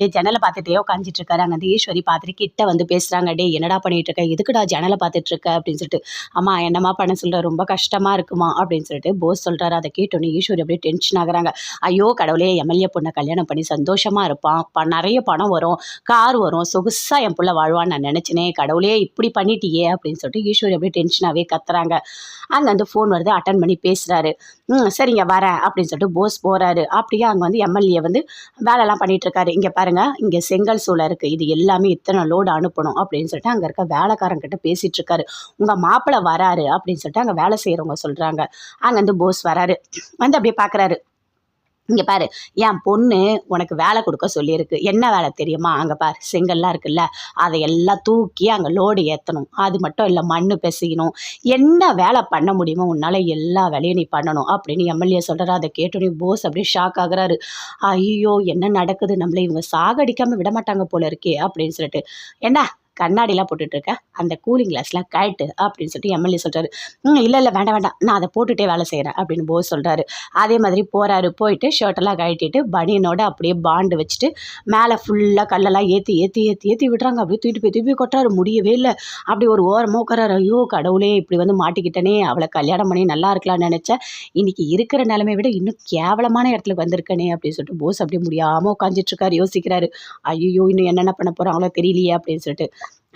டே ஜன்னலை பார்த்துட்டே உட்காந்துட்டு இருக்காரு. அங்கே அந்த ஈஸ்வரி பார்த்துட்டு கிட்ட வந்து பேசுகிறாங்க டே என்னடா பண்ணிட்டு இருக்க? எதுக்குடா ஜன்னலை பார்த்துட்டு இருக்க? அப்படின்னு சொல்லிட்டு அம்மா என்னம்மா பண்ண சொல்கிற ரொம்ப கஷ்டமாக இருக்குமா? அப்படின்னு சொல்லிட்டு போஸ் சொல்கிறாரு அதை கேட்டோன்னே ஈஸ்வரி அப்படியே டென்ஷன் ஆகுறாங்க. ஐயோ கடவுளே எம்எல்ஏ பொண்ணை கல்யாணம் பண்ணி சந்தோஷமாக இருப்பான். ப நிறைய பணம் வரும். கார் வரும். சொகுசாக என் பிள்ளை வாழ்வான்னு நான் நினச்சினே. கடவுளே இப்படி பண்ணிட்டியே? அப்படின்னு சொல்லிட்டு ஈஸ்வரி அப்படியே டென்ஷனாகவே கத்துறாங்க. அங்கே வந்து ஃபோன் வருது. அட்டன் பண்ணி பேசுகிறாரு ம் சரிங்க வரேன். அப்படின்னு சொல்லிட்டு போஸ் போகிறாரு அப்படியே அங்கே வந்து எம்எல்ஏ வந்து வேலைலாம் பண்ணிகிட்டு இருக்காரு. இங்கே பாருங்க இங்கே செங்கல் சூளை இருக்குது இது எல்லாமே இத்தனை லோடு அனுப்பணும் அப்படின்னு சொல்லிட்டு அங்கே இருக்க வேலைக்காரங்கிட்ட பேசிட்டு இருக்காரு. உங்கள் மாப்பிள்ளை வராரு அப்படின்னு சொல்லிட்டு அங்கே வேலை செய்கிறவங்க சொல்கிறாங்க அங்கேருந்து போஸ் வராரு. வந்து அப்படியே பார்க்குறாரு இங்கே பாரு என் பொண்ணு உனக்கு வேலை கொடுக்க சொல்லியிருக்கு. என்ன வேலை தெரியுமா? அங்கே பாரு செங்கல்லாம் இருக்குல்ல அதை எல்லாம் தூக்கி அங்கே லோடு ஏற்றணும் அது மட்டும் இல்லை மண் பிசையணும். என்ன வேலை பண்ண முடியுமோ உன்னால் எல்லா வேலையும் நீ பண்ணணும் அப்படின்னு எம்எல்ஏ சொல்கிறாரு அதை கேட்டோன்னே போஸ் அப்படியே ஷாக் ஆகுறாரு. ஐயோ என்ன நடக்குது? நம்மளை இவங்க சாகடிக்காமல் விட மாட்டாங்க போல இருக்கே அப்படின்னு சொல்லிட்டு. என்ன? கண்ணாடிலாம் போட்டுட்ருக்கேன். அந்த கூலிங் கிளாஸ்லாம் கழட்டு அப்படின்னு சொல்லிட்டு எம்எல்ஏ சொல்கிறாரு ம் இல்லை இல்லை வேண்டாம் வேண்டாம். நான் அதை போட்டுகிட்டே வேலை செய்கிறேன் அப்படின்னு போஸ் சொல்கிறாரு அதே மாதிரி போகிறாரு போயிட்டு ஷர்ட்டெல்லாம் கழட்டிட்டு பனியனோட அப்படியே பாண்டு வச்சுட்டு மேலே ஃபுல்லாக கல்லெல்லாம் ஏற்றி ஏற்றி ஏற்றி ஏற்றி விடுறாங்க. அப்படியே தூக்கிட்டு போய் தூக்கி கொட்டுறாரு. முடியவே இல்லை. அப்படி ஒரு ஓரமாக உட்காராரு ஐயோ கடவுளே இப்படி வந்து மாட்டிக்கிட்டனே. அவளை கல்யாணம் பண்ணி நல்லா இருக்கலாம்னு நினச்சேன். இன்னைக்கு இருக்கிற நிலைமை விட இன்னும் கேவலமான இடத்துல வந்திருக்கனே. அப்படின்னு சொல்லிட்டு போஸ் அப்படியே முடியாமல் உட்காந்துட்ருக்காரு யோசிக்கிறாரு. ஐயோ இன்னும் என்னென்ன பண்ண போகிறாங்களோ தெரியலையே. அப்படின்னு சொல்லிட்டு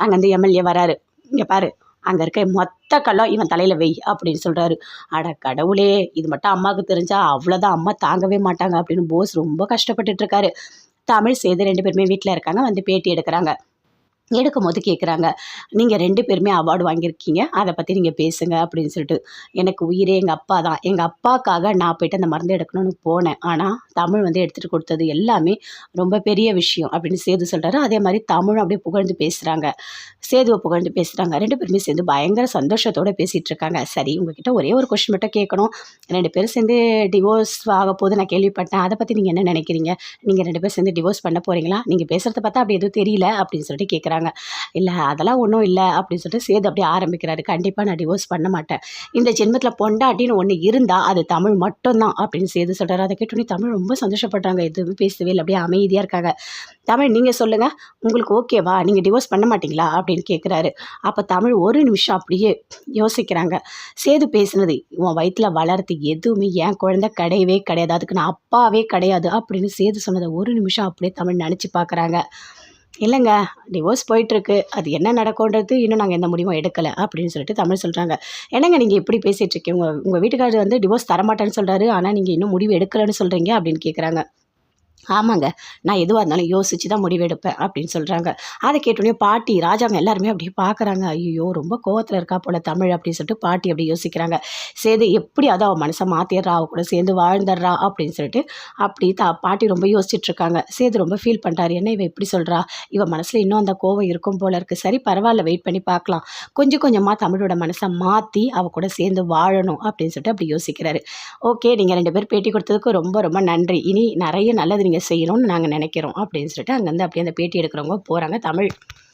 அங்கேருந்து எம்எல்ஏ வராரு. இங்கே பாரு அங்கே இருக்க மொத்த கல்லம் இவன் தலையில் வை அப்படின்னு சொல்கிறாரு அட கடவுளே இது மட்டும் அம்மாவுக்கு தெரிஞ்சால் அவ்வளோதான் அம்மா தாங்கவே மாட்டாங்க அப்படின்னு போஸ் ரொம்ப கஷ்டப்பட்டுட்ருக்காரு தமிழ் சேது ரெண்டு பேருமே வீட்டில் இருக்காங்க வந்து பேட்டி எடுக்கிறாங்க. எடுக்கும் போது கேட்குறாங்க நீங்கள் ரெண்டு பேருமே அவார்டு வாங்கியிருக்கீங்க. அதை பற்றி நீங்கள் பேசுங்க. அப்படின்னு சொல்லிட்டு எனக்கு உயிரே எங்கள் அப்பா தான். எங்கள் அப்பாக்காக நான் போயிட்டு அந்த மருந்து எடுக்கணும்னு போனேன். ஆனால் தமிழ் வந்து எடுத்துகிட்டு கொடுத்தது எல்லாமே ரொம்ப பெரிய விஷயம். அப்படின்னு சேது சொல்கிறாரு அதே மாதிரி தமிழ் அப்படியே புகழ்ந்து பேசுகிறாங்க சேதுவை புகழ்ந்து பேசுகிறாங்க ரெண்டு பேருமே சேர்ந்து பயங்கர சந்தோஷத்தோடு பேசிகிட்டு இருக்காங்க சரி உங்ககிட்ட ஒரே ஒரு கொஷின் மட்டும் கேட்கணும். ரெண்டு பேரும் சேர்ந்து டிவோர்ஸ் ஆக போது நான் கேள்விப்பட்டேன். அதை பற்றி நீங்கள் என்ன நினைக்கிறீங்க? நீங்கள் ரெண்டு பேரும் சேர்ந்து டிவோர்ஸ் பண்ண போகிறீங்களா நீங்கள் பேசுகிறத பார்த்தா அப்படி எதுவும் தெரியல. அப்படின்னு சொல்லிட்டு கேட்குறாங்க இல்லை அதெல்லாம் ஒன்றும் இல்லை அப்படின்னு சொல்லிட்டு சேது அப்படியே ஆரம்பிக்கிறாரு. கண்டிப்பாக நான் டிவோர்ஸ் பண்ண மாட்டேன். இந்த ஜென்மத்தில் பொண்டாட்டின்னு ஒன்று இருந்தால் அது தமிழ் மட்டும்தான் அப்படின்னு சேது சொல்கிறாரு அதை கேட்டோன்னே தமிழ் ரொம்ப சந்தோஷப்படுறாங்க எதுவுமே பேசவே இல்லை. அப்படியே அமைதியாக இருக்காங்க. தமிழ் நீங்கள் சொல்லுங்கள் உங்களுக்கு ஓகேவா நீங்கள் டிவோர்ஸ் பண்ண மாட்டீங்களா? அப்படின்னு கேட்குறாரு அப்போ தமிழ் ஒரு நிமிஷம் அப்படியே யோசிக்கிறாங்க. சேது பேசுனது உன் வயிற்றில் வளர்த்து எதுவுமே என் குழந்தை கிடையவே கிடையாது. அதுக்கு நான் அப்பாவே கிடையாது அப்படின்னு சேது சொன்னதை ஒரு நிமிஷம் அப்படியே தமிழ் நினச்சி பார்க்குறாங்க இல்லைங்க டிவோர்ஸ் போயிட்டுருக்கு. அது என்ன நடக்கும்ன்றது இன்னும் நாங்கள் எந்த முடிவும் எடுக்கலை அப்படின்னு சொல்லிட்டு தமிழ் சொல்கிறாங்க என்னங்க நீங்கள் இப்படி பேசிகிட்டு இருக்கீங்க? உங்கள் உங்கள் வீட்டுக்காரர் வந்து டிவோர்ஸ் தரமாட்டேன்னு சொல்கிறாரு ஆனால் நீங்கள் இன்னும் முடிவு எடுக்கலைன்னு சொல்கிறீங்க அப்படின்னு கேட்குறாங்க ஆமாங்க. நான் எதுவாக இருந்தாலும் யோசித்து தான் முடிவெடுப்பேன் அப்படின்னு சொல்கிறாங்க அதை கேட்டோடனே பாட்டி ராஜாங்க எல்லாருமே அப்படியே பார்க்குறாங்க ஐயோ ரொம்ப கோவத்தில் இருக்கா போல தமிழ் அப்படின்னு சொல்லிட்டு பாட்டி அப்படி யோசிக்கிறாங்க. சேது எப்படி அதை அவள் மனசை மாற்றிடுறா அவள் கூட சேர்ந்து வாழ்ந்துடுறா? அப்படின்னு சொல்லிட்டு அப்படி தா பாட்டி ரொம்ப யோசிச்சுட்ருக்காங்க சேது ரொம்ப ஃபீல் பண்ணுறாரு என்ன இவன் எப்படி சொல்கிறா இவன் மனசில் இன்னும் அந்த கோவம் இருக்கும் போல இருக்குது சரி பரவாயில்ல வெயிட் பண்ணி பார்க்கலாம் கொஞ்சம் கொஞ்சமாக தமிழோட மனசை மாற்றி அவள் கூட சேர்ந்து வாழணும். அப்படின்னு சொல்லிட்டு அப்படி யோசிக்கிறாரு. ஓகே நீங்கள் ரெண்டு பேர் பேட்டி கொடுத்ததுக்கு ரொம்ப ரொம்ப நன்றி. இனி நிறைய நல்லது நீங்கள் செய்யணும்னு நாங்கள் நினைக்கிறோம் அப்படின்னு சொல்லிட்டு அங்கேருந்து அப்படியே அந்த பேட்டி எடுக்கிறவங்க போகிறாங்க தமிழ்